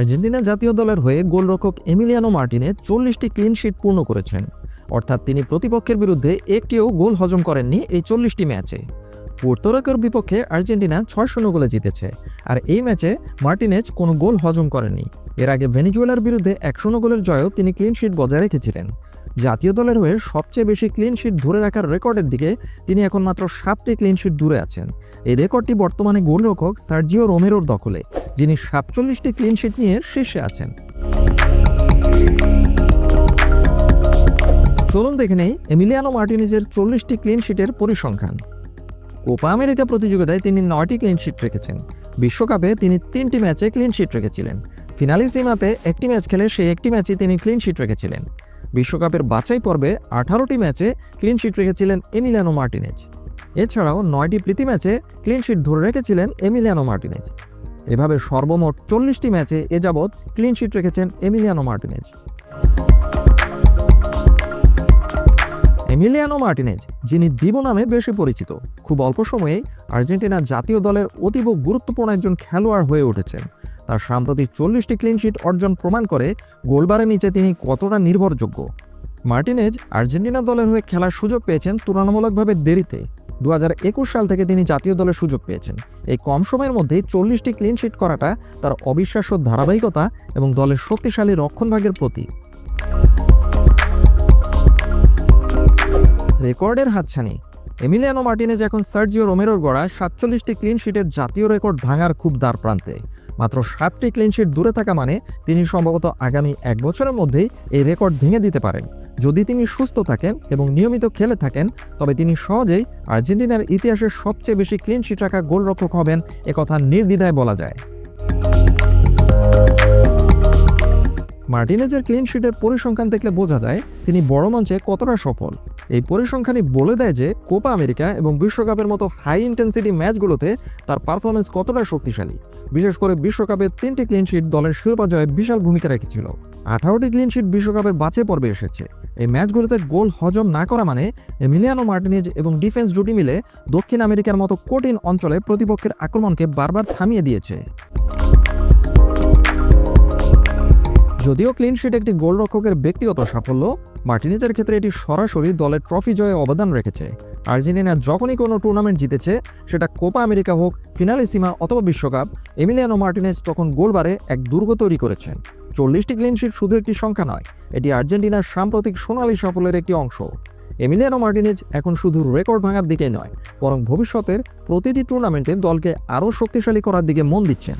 Argentina জাতীয় দলের হয়ে গোলরক্ষক এমিলিয়ানো মার্টিনে চল্লিশটি ক্লিনশিট পূর্ণ করেছেন। অর্থাৎ তিনি প্রতিপক্ষের বিরুদ্ধে একটিও গোল হজম করেননি এই চল্লিশটি ম্যাচে। পোর্তোরিকোর বিপক্ষে আর্জেন্টিনা ছয় শূন্য গোলে জিতেছে, আর এই ম্যাচে মার্টিনেজ কোনো গোল হজম করেনি এর আগে ভেনিজুয়েলার বিরুদ্ধে এক শূন্য গোলের জয়ও তিনি ক্লিনশিট বজায় রেখেছিলেন। জাতীয় দলের হয়ে সবচেয়ে বেশি ক্লিনশিট ধরে রাখার রেকর্ডের দিকে তিনি এখন মাত্র সাতটি ক্লিনশিট দূরে আছেন। এই রেকর্ডটি বর্তমানে গোলরক্ষক সার্জিও রোমেরোর দখলে, যিনি সাতচল্লিশটি ক্লিনশিট নিয়ে শীর্ষে আছেন। চলুন দেখে নেই এমিলিয়ানো মার্টিনেজের চল্লিশটি ক্লিনশিটের পরিসংখ্যান। কোপা আমেরিকা প্রতিযোগিতায় তিনি নয়টি ক্লিনশিট রেখেছেন। বিশ্বকাপে তিনি তিনটি ম্যাচে ক্লিনশিট রেখেছিলেন। ফিনালি সীমাতে একটি ম্যাচ খেলে সেই একটি ম্যাচে তিনি ক্লিনশিট রেখেছিলেন। বিশ্বকাপের বাছাই পর্বে আঠারোটি ম্যাচে ক্লিন শিট রেখেছিলেন এমিলিয়ানো মার্টিনেজ। এছাড়াও নয়টি প্রীতি ম্যাচে ক্লিন শিট ধরে রেখেছিলেন এমিলিয়ানো মার্টিনেজ। এভাবে সর্বমোট চল্লিশটি ম্যাচে এ যাবৎ ক্লিন শিট রেখেছেন এমিলিয়ানো মার্টিনেজ। এমিলিয়ানো মার্টিনেজ, যিনি দিবো নামে বেশি পরিচিত, খুব অল্প সময়েই আর্জেন্টিনা জাতীয় দলের অতীব গুরুত্বপূর্ণ একজন খেলোয়াড় হয়ে উঠেছেন। তার সাম্প্রতিক চল্লিশটি ক্লিনশিট অর্জন প্রমাণ করে গোলবারের নিচে তিনি কতটা নির্ভরযোগ্য। মার্টিনেজ আর্জেন্টিনা দলের হয়ে খেলার সুযোগ পেয়েছেন তুলনামূলকভাবে দেরিতে। দু একুশ সাল থেকে তিনি জাতীয় দলের সুযোগ পেয়েছেন। এই কম সময়ের মধ্যেই চল্লিশটি ক্লিনশিট করাটা তার অবিশ্বাস্য ধারাবাহিকতা এবং দলের শক্তিশালী রক্ষণভাগের প্রতীক। রেকর্ডের হাতছানি। এমিলিয়ানো মার্টিনেজ এখন সার্জিও রোমেরোর গড়া সাতচল্লিশটি ক্লিনশিটের জাতীয় রেকর্ড ভাঙার খুব দ্বার প্রান্তে। মাত্র সাতটি ক্লিনশিট দূরে থাকা মানে তিনি সম্ভবত আগামী এক বছরের মধ্যেই এই রেকর্ড ভেঙে দিতে পারেন। যদি তিনি সুস্থ থাকেন এবং নিয়মিত খেলে থাকেন, তবে তিনি সহজেই আর্জেন্টিনার ইতিহাসের সবচেয়ে বেশি ক্লিনশিট রাখা গোলরক্ষক হবেন একথা নির্দ্বিধায় বলা যায়। মার্টিনেজের ক্লিন শিটের পরিসংখ্যান দেখলে বোঝা যায়, তিনি বড় মঞ্চে কতটা সফল। এই পরিসংখ্যানই বলে দেয় যে কোপা আমেরিকা এবং বিশ্বকাপের মতো হাই ইন্টেন্সিটি ম্যাচগুলোতে তার পারফরমেন্স কতটা শক্তিশালী। বিশেষ করে বিশ্বকাপের তিনটি ক্লিনশিট দলের শিরোপা জয়ে বিশাল ভূমিকা রেখেছিল। আঠারোটি ক্লিনশিট বিশ্বকাপের বাছাই পর্বে এসেছে। এই ম্যাচগুলোতে গোল হজম না করা মানে এমিলিয়ানো মার্টিনেজ এবং ডিফেন্স জুটি মিলে দক্ষিণ আমেরিকার মতো কঠিন অঞ্চলে প্রতিপক্ষের আক্রমণকে বারবার থামিয়ে দিয়েছে। যদিও ক্লিনশিট একটি গোলরক্ষকের ব্যক্তিগত সাফল্য, মার্টিনেজের ক্ষেত্রে এটি সরাসরি দলের ট্রফি জয়ে অবদান রেখেছে। আর্জেন্টিনা যখনই কোনো টুর্নামেন্ট জিতেছে, সেটা কোপা আমেরিকা হোক ফিনালি ফিনালিসিমা অথবা বিশ্বকাপ এমিলিয়ানো মার্টিনেজ তখন গোলবারে এক দুর্গ তৈরি করেছেন। চল্লিশটি ক্লিনশিট শুধু একটি সংখ্যা নয়, এটি আর্জেন্টিনার সাম্প্রতিক সোনালী সাফল্যের একটি অংশ। এমিলিয়ানো মার্টিনেজ এখন শুধু রেকর্ড ভাঙার দিকে নয়, বরং ভবিষ্যতের প্রতিটি টুর্নামেন্টে দলকে আরও শক্তিশালী করার দিকে মন দিচ্ছেন।